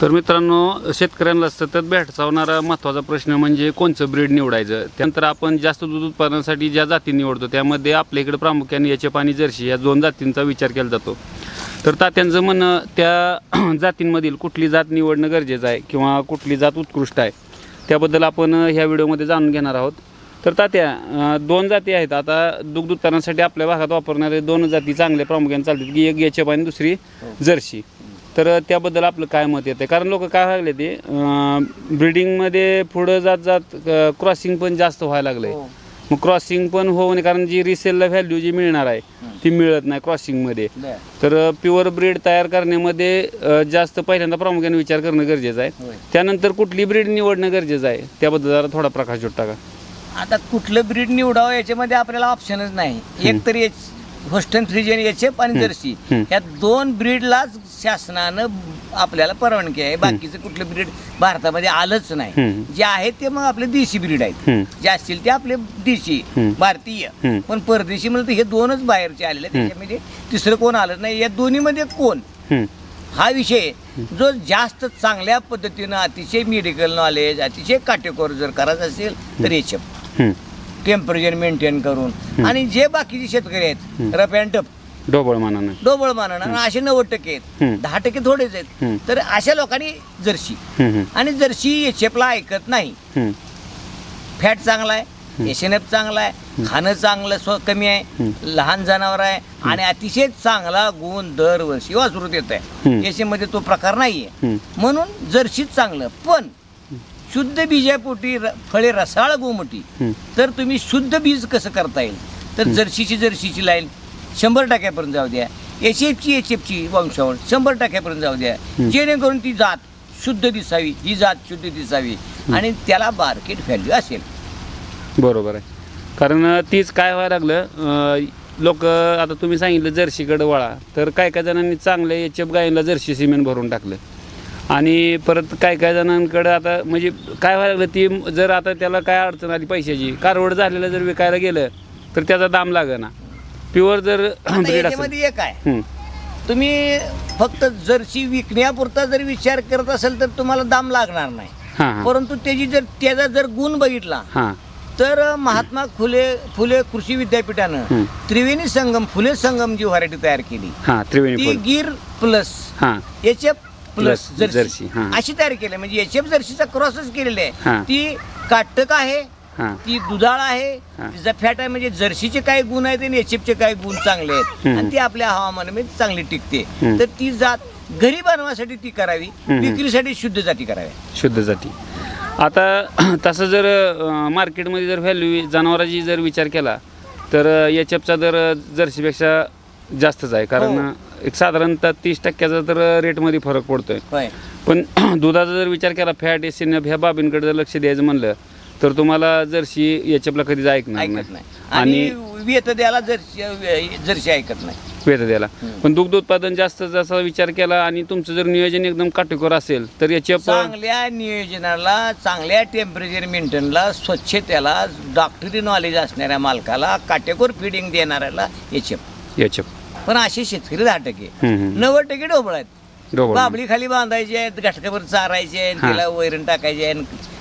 तर मित्रांनो शेतकऱ्यांना सतत भेटसावणारा महत्त्वाचा प्रश्न म्हणजे कोणचं ब्रीड निवडायचं? त्यानंतर आपण जास्त दूध उत्पादनासाठी ज्या जाती निवडतो त्यामध्ये आपल्या इकडे प्रामुख्याने याचे पाणी जर्शी या दोन जातींचा विचार केला जातो. तर तात्यांचं म्हणणं त्या जातींमधील कुठली जात निवडणं गरजेचं आहे किंवा कुठली जात उत्कृष्ट आहे त्याबद्दल आपण ह्या व्हिडिओमध्ये जाणून घेणार आहोत. तर तात्या दोन जाती आहेत. आता दुग्ध उत्पादनासाठी आपल्या भागात वापरणारे दोन जाती चांगल्या प्रामुख्याने चालतात की एक याचे पाणी दुसरी जर्सी तर त्याबद्दल आपलं काय मत येतं कारण लोक काय व्हायला ते ब्रिडिंगमध्ये पुढं जात जात क्रॉसिंग पण जास्त व्हायला लागलंय. हो. मग क्रॉसिंग पण होऊ नये कारण जी रिसेलला व्हॅल्यू जी मिळणार आहे ती मिळत नाही क्रॉसिंगमध्ये. तर प्युअर ब्रीड तयार करण्यामध्ये जास्त पहिल्यांदा प्रामुख्याने विचार करणं गरजेचं आहे. त्यानंतर कुठली ब्रीड निवडणं गरजेचं आहे त्याबद्दल जरा थोडा प्रकाश जोड टाका आता कुठलं ब्रीड निवडावं याच्यामध्ये आपल्याला ऑप्शनच नाही. एक तरी होस्टन फ्रिजन एच एफ आणि जर्सी. या दोन ब्रीडलाच शासनानं आपल्याला परवानगी आहे बाकीचं कुठलं ब्रीड भारतामध्ये आलंच नाही. जे आहेत ते मग आपले देशी ब्रीड आहेत. जे असतील ते आपले देशी. भारतीय. पण परदेशी म्हणलं तर हे दोनच बाहेरचे आलेले. त्याच्यामध्ये तिसरं कोण आलं नाही या दोन्हीमध्ये कोण. हा विषय जो जास्त चांगल्या पद्धतीनं अतिशय मेडिकल नॉलेज अतिशय काटेकोर जर करायचं असेल तर एच एफ. टेम्परेचर मेंटेन करून. आणि जे बाकीचे शेतकरी आहेत रफ अँड टप ढोबळ मानानं. डोबळ आणि असे नव्वद टक्के. आहेत. दहा टक्के थोडेच. आहेत. तर अशा लोकांनी जर्सी. आणि जर्सी एचएफला ऐकत नाही. फॅट चांगला आहे. एफ चांगला आहे. खाणं चांगलं स्व कमी आहे. लहान जनावर आहे. आणि अतिशय चांगला गुण दरवर्षी येत हम्म. आहे याच्यामध्ये तो प्रकार नाहीये. म्हणून जर्सीच चांगलं. पण शुद्ध बीजापोटी र- फळे रसाळ गोमटी. तर तुम्ही शुद्ध बीज कसं करता येईल? तर जर्सीची जर्सीची लाईन शंभर टक्क्यापर्यंत जाऊ द्या. एच एफची एच एफची वंशावळ शंभर टक्क्यापर्यंत जाऊ द्या. जेणेकरून ती जात शुद्ध दिसावी ही जात शुद्ध दिसावी आणि त्याला मार्केट व्हॅल्यू असेल. बरोबर आहे. कारण अ, तीच काय व्हायला लागलं लोक आता तुम्ही सांगितलं जर्सीकडे वळा तर काय काय जणांनी चांगले एचएफ गायीला जर्सी सिमेंट भरून टाकलं. आणि परत काय काय जणांकडे आता म्हणजे काय व्हायला लागलं ती जर आता त्याला काय अडचण आली पैशाची कारवड झालेलं जर विकायला गेलं तर त्याचा दाम लागेना. प्युअर जर आता ब्रीड असेल. याच्यामध्ये एक आहे. तुम्ही फक्त जर्सी विकण्यापुरता जर विचार करत असेल तर तुम्हाला दाम लागणार नाही. हां हां. परंतु त्याची जर त्याचा जर गुण बघितला हां. तर महात्मा फुले फुले कृषी विद्यापीठानं. त्रिवेणी संगम फुले संगम जी व्हरायटी तयार केली हां त्रिवेणी ती फुल. गिर प्लस हां. एफ प्लस जर्सी, जर्सी हां. अशी तयार केली. म्हणजे एच एफ जर्सीचा क्रॉसच केलेला हां. आहे ती काटक आहे हां ती दुधाळ आहे हां. तिचा फॅट आहे म्हणजे जर्सीचे काय गुण आहेत आणि एच चे काय गुण चांगले आहेत हम्म. आणि ती आपल्या हवामानामध्ये चांगली टिकते हम्म. तर ती जात घरी बनवासाठी ती करावी हम्म. विक्रीसाठी शुद्ध जाती कराव्या शुद्ध जाती आता तसं जर अं, मार्केटमध्ये जर व्हॅल्यू जनावरांची जर विचार केला तर एच एफचा दर जर्सीपेक्षा जास्तच आहे कारण हो. एक साधारणतः तीस टक्क्याचा तर रेटमध्ये फरक पडतोय. होय. पण दुधाचा जर विचार केला फॅट एस एन एफ ह्या बाबींकडे जर लक्ष द्यायचं म्हणलं तर तुम्हाला जर्सी एफला कधीच ऐकणार ऐकत नाही. आणि वेत द्यायला जर्सी जर्सी ऐकत नाही. वेत द्यायला पण दुग्ध उत्पादन जास्त जसा विचार केला आणि तुमचं जर नियोजन एकदम काटेकोर असेल तर एफ चांगल्या नियोजनाला चांगल्या टेम्परेचर मेंटेनला स्वच्छतेला डॉक्टरी नॉलेज असणाऱ्या मालकाला काटेकोर फिडिंग देणाऱ्याला एच एफ पण असे शेतकरी दहा टक्के. नव्वद टक्के ढोबळ आहेत. बाबळी खाली बांधायचे आहेत घटकाभर चारायचे आहेत हा. तिला वैरण टाकायचे आहे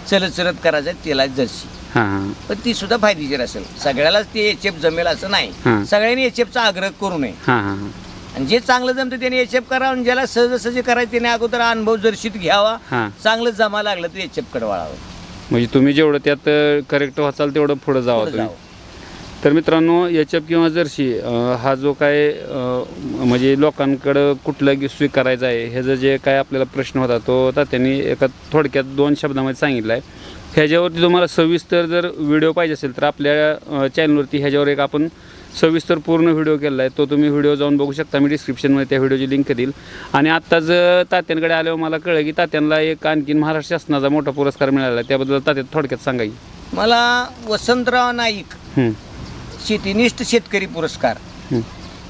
चलत चलत करायचं आहे, त्याला जर्सी. हां हां. पण ती सुद्धा फायदेशीर असेल. सगळ्यालाच ते एच एफ जमेल असं हा. नाही सगळ्यांनी एच एफचा आग्रह करू नये. हां हां हां. आणि जे चांगलं जमतं त्याने एच एफ करावं आणि ज्याला सहजासहजी करायचं त्याने अगोदर अनुभव जर्शीत घ्यावा. हां. चांगलं जमा लागलं तर एच एफकडे वळावं. म्हणजे तुम्ही जेवढं त्यात करेक्ट व्हाचाल तेवढं पुढं जावं पुढं तुम्ही. जावं. तर मित्रांनो एफ किंवा जर्सी अं, हा जो काय म्हणजे लोकांकडं कुठलं गी- स्वीकारायचा आहे ह्याचा जे काय आपल्याला प्रश्न होता तो आता त्यांनी एका थोडक्यात दोन शब्दामध्ये सांगितलं आहे ह्याच्यावरती तुम्हाला सविस्तर जर व्हिडिओ पाहिजे असेल तर आपल्या चॅनलवरती ह्याच्यावर एक आपण सविस्तर पूर्ण व्हिडिओ केलेला आहे तो तुम्ही व्हिडिओ जाऊन बघू शकता. मी डिस्क्रिप्शनमध्ये त्या व्हिडिओची लिंक देईल. आणि आत्ताच तात्यांकडे आल्यावर मला कळलं की तात्यांना एक आणखीन महाराष्ट्र शासनाचा मोठा पुरस्कार मिळाला आहे त्याबद्दल तात्यात थोडक्यात सांगा की. मला वसंतराव नाईक शेतीनिष्ठ शेतकरी पुरस्कार.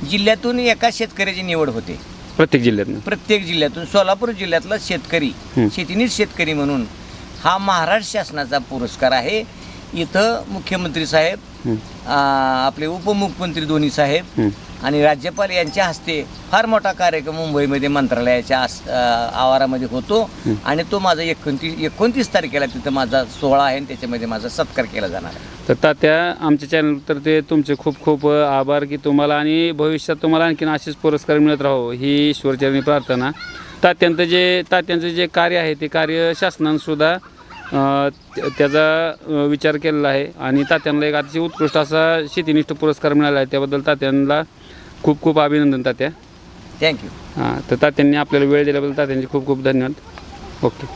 जिल्ह्यातून एका शेतकऱ्याची निवड होते प्रत्येक जिल्ह्यातनं प्रत्येक जिल्ह्यातून सोलापूर जिल्ह्यातला शेतकरी. शेतीनिष्ठ शेतकरी म्हणून हा महाराष्ट्र शासनाचा पुरस्कार आहे इथं मुख्यमंत्री साहेब आपले उपमुख्यमंत्री दोन्ही साहेब. आणि राज्यपाल यांच्या हस्ते फार मोठा कार्यक्रम मुंबईमध्ये मंत्रालयाच्या आस आवारामध्ये होतो. आणि तो माझा एकोणतीस एकोणतीस तारखेला तिथं माझा सोहळा आहे आणि त्याच्यामध्ये माझा सत्कार केला जाणार आहे. तर तात्या आमच्या चॅनल तर ते तुमचे खूप खूप आभार की तुम्हाला आणि भविष्यात तुम्हाला आणखीन असेच पुरस्कार मिळत राहो ही ईश्वरचरणी प्रार्थना. तात्यांचं जे तात्यांचं जे कार्य आहे ते कार्य शासनानं सुद्धा त्याचा विचार केलेला आहे. आणि तात्यांना एक अतिशय उत्कृष्ट असा शेतीनिष्ठ पुरस्कार मिळाला आहे. त्याबद्दल तात्यांना खूप खूप अभिनंदन तात्या. थँक्यू हां तर तात्यांनी आपल्याला वेळ दिल्याबद्दल तात्यांचे खूप खूप धन्यवाद. ओके.